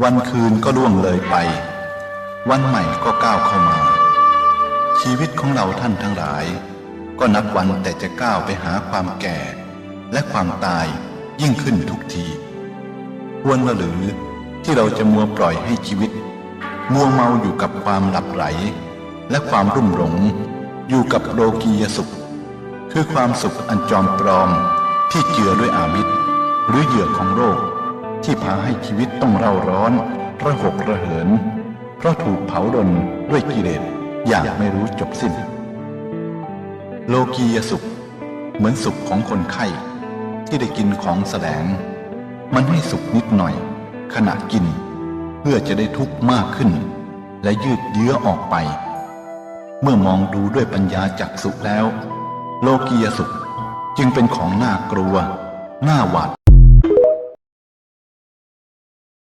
วันคืนก็ล่วงเลยไป วันใหม่ก็ก้าวเข้ามา ชีวิตของเราท่านทั้งหลาย ก็นับวันแต่จะก้าวไปหาความแก่ และความตายยิ่งขึ้นทุกทีควรหรือที่เราจะมัวปล่อยให้ชีวิต มัวเมาอยู่กับความหลับไหล และความรุ่มหลง อยู่กับโลกียสุข คือความสุขอันจอมปลอมที่เจือด้วยอามิตร หรือเหยื่อของโรค ที่พาให้ชีวิตต้องเร่าร้อน ระหกระเหิน เพราะถูกเผาดนด้วยกิเลสอย่างไม่รู้จบสิ้น โลกียสุข เหมือนสุขของคนไข้ ที่ได้กินของแสลง มันให้สุขนิดหน่อย ขณะกิน เพื่อจะได้ทุกข์มากขึ้น และยืดเยื้อออกไป เมื่อมองดูด้วยปัญญาจักสุแล้ว โลกียสุขจึงเป็นของน่ากลัว น่าหวาด